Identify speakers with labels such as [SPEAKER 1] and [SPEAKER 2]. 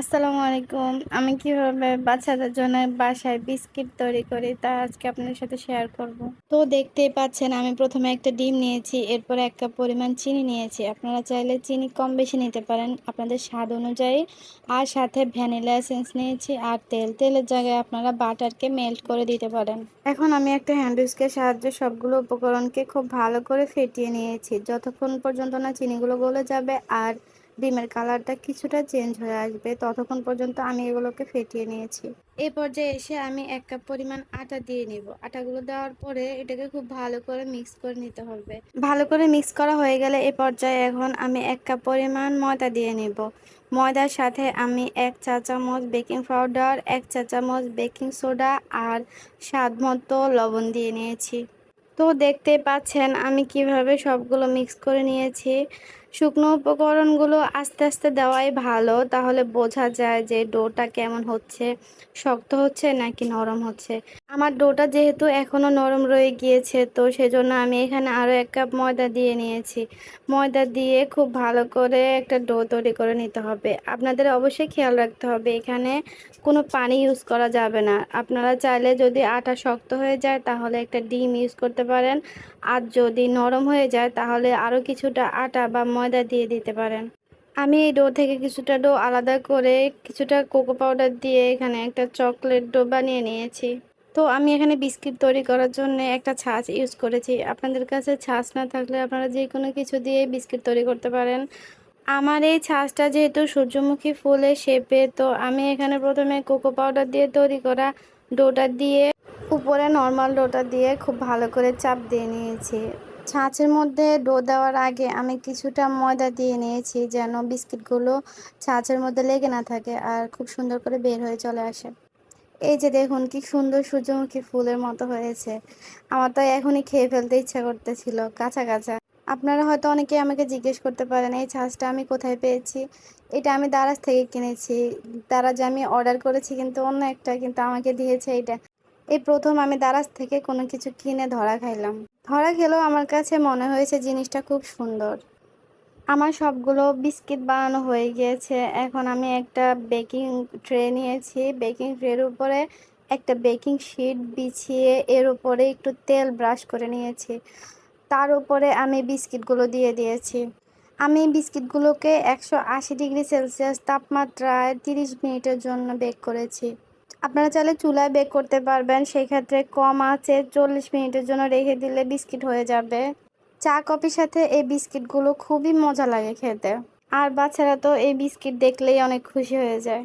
[SPEAKER 1] আসসালামু আলাইকুম। আমি কীভাবে বাচ্চাদের জন্য বাসায় বিস্কিট তৈরি করি তা আজকে আপনাদের সাথে শেয়ার করব। তো দেখতেই পাচ্ছেন, আমি প্রথমে একটা ডিম নিয়েছি, এরপর এক কাপ পরিমাণ চিনি নিয়েছি। আপনারা চাইলে চিনি কম বেশি নিতে পারেন। আপনাদের স্বাদ অনুযায়ী আর সাথে ভ্যানিলা এসেন্স নিয়েছি আর তেল। তেলের জায়গায় আপনারা বাটারকে মেল্ট করে দিতে পারেন। এখন আমি একটা হ্যান্ডউস্কের সাহায্যে সবগুলো উপকরণকে খুব ভালো করে ফেটিয়ে নিয়েছি। যতক্ষণ পর্যন্ত না চিনিগুলো গলে যাবে আর ডিমের কালারটা কিছুটা চেঞ্জ হয়ে আসবে। ততক্ষণ পর্যন্ত আমি এগুলোকে ফেটিয়ে নিয়েছি। এই পর্যায়ে এসে আমি এক কাপ পরিমাণ আটা দিয়ে নেব। আটাগুলো দেওয়ার পরে এটাকে খুব ভালো করে মিক্স করে নিতে হবে। ভালো করে মিক্স করা হয়ে গেলে এ পর্যায়ে এখন আমি এক কাপ পরিমাণ ময়দা দিয়ে নেব। ময়দার সাথে আমি এক চা চামচ বেকিং পাউডার, এক চা চামচ বেকিং সোডা আর স্বাদ মতো লবণ দিয়ে নিয়েছি। তো দেখতে পাচ্ছেন আমি কীভাবে সবগুলো মিক্স করে নিয়েছি। শুকনো উপকরণগুলো আস্তে আস্তে দেওয়াই ভালো। তাহলে বোঝা যায় যে ডোটা কেমন হচ্ছে। শক্ত হচ্ছে নাকি নরম হচ্ছে? আমার ডোটা যেহেতু এখনও নরম রয়ে গিয়েছে, তো সেজন্য আমি এখানে আরও এক কাপ ময়দা দিয়ে নিয়েছি। ময়দা দিয়ে খুব ভালো করে একটা ডো তৈরি করে নিতে হবে। আপনাদের অবশ্যই খেয়াল রাখতে হবে, এখানে কোনো পানি ইউজ করা যাবে না। আপনারা চাইলে যদি আটা শক্ত হয়ে যায়, তাহলে একটা ডিম ইউজ করতে পারেন। আর যদি নরম হয়ে যায়, তাহলে আরও কিছুটা আটা বা ময়দা দিয়ে দিতে পারেন। আমি এই ডো থেকে কিছুটা ডো আলাদা করে কিছুটা কোকো পাউডার দিয়ে এখানে একটা চকলেট ডো বানিয়ে নিয়েছি। তো আমি এখানে বিস্কিট তৈরি করার জন্য একটা ছাঁচ ইউজ করেছি। আপনাদের কাছে ছাঁচ না থাকলে আপনারা যে কোনো কিছু দিয়ে বিস্কিট তৈরি করতে পারেন। আমার এই ছাঁচটা যেহেতু সূর্যমুখী ফুলের শেপে, তো আমি এখানে প্রথমে কোকো পাউডার দিয়ে তৈরি করা ডোটা দিয়ে, উপরে নর্মাল ডোটা দিয়ে খুব ভালো করে চাপ দিয়ে নিয়েছি। ছাঁচের মধ্যে ডো দেওয়ার আগে আমি কিছুটা ময়দা দিয়ে নিয়েছি যেন বিস্কিটগুলো ছাঁচের মধ্যে লেগে না থাকে আর খুব সুন্দর করে বের হয়ে চলে আসে। এই যে দেখুন কি সুন্দর সূর্যমুখী ফুলের মতো হয়েছে। আমার তো এখনই খেয়ে ফেলতে ইচ্ছা করতেছিল, কাঁচা কাঁচা। আপনারা হয়তো অনেকে আমাকে জিজ্ঞেস করতে পারেন, এই ছাঁচটা আমি কোথায় পেয়েছি? এটা আমি দারাজ থেকে কিনেছি। দারাজ আমি অর্ডার করেছি কিন্তু অন্য একটা কিন্তু আমাকে দিয়েছে এটা এই প্রথম আমি দারাজ থেকে কোনো কিছু কিনে ধরা খাইলাম। ধরা খেলেও আমার কাছে মনে হয়েছে জিনিসটা খুব সুন্দর। আমার সবগুলো বিস্কিট বানানো হয়ে গিয়েছে। এখন আমি একটা বেকিং ট্রে নিয়েছি। বেকিং ট্রের উপরে একটা বেকিং শিট বিছিয়ে এর উপরে একটু তেল ব্রাশ করে নিয়েছি। তার উপরে আমি বিস্কিটগুলো দিয়ে দিয়েছি। আমি বিস্কিটগুলোকে একশো আশি ডিগ্রি সেলসিয়াস তাপমাত্রায় তিরিশ মিনিটের জন্য বেক করেছি। আপনারা চাইলে চুলায় বেক করতে পারবেন। সেই ক্ষেত্রে কম আছে, চল্লিশ মিনিটের জন্য রেখে দিলে বিস্কিট হয়ে যাবে। চা, কফির সাথে এই বিস্কিটগুলো খুবই মজা লাগে খেতে। আর বাচ্চারা তো এই বিস্কিট দেখলেই অনেক খুশি হয়ে যায়।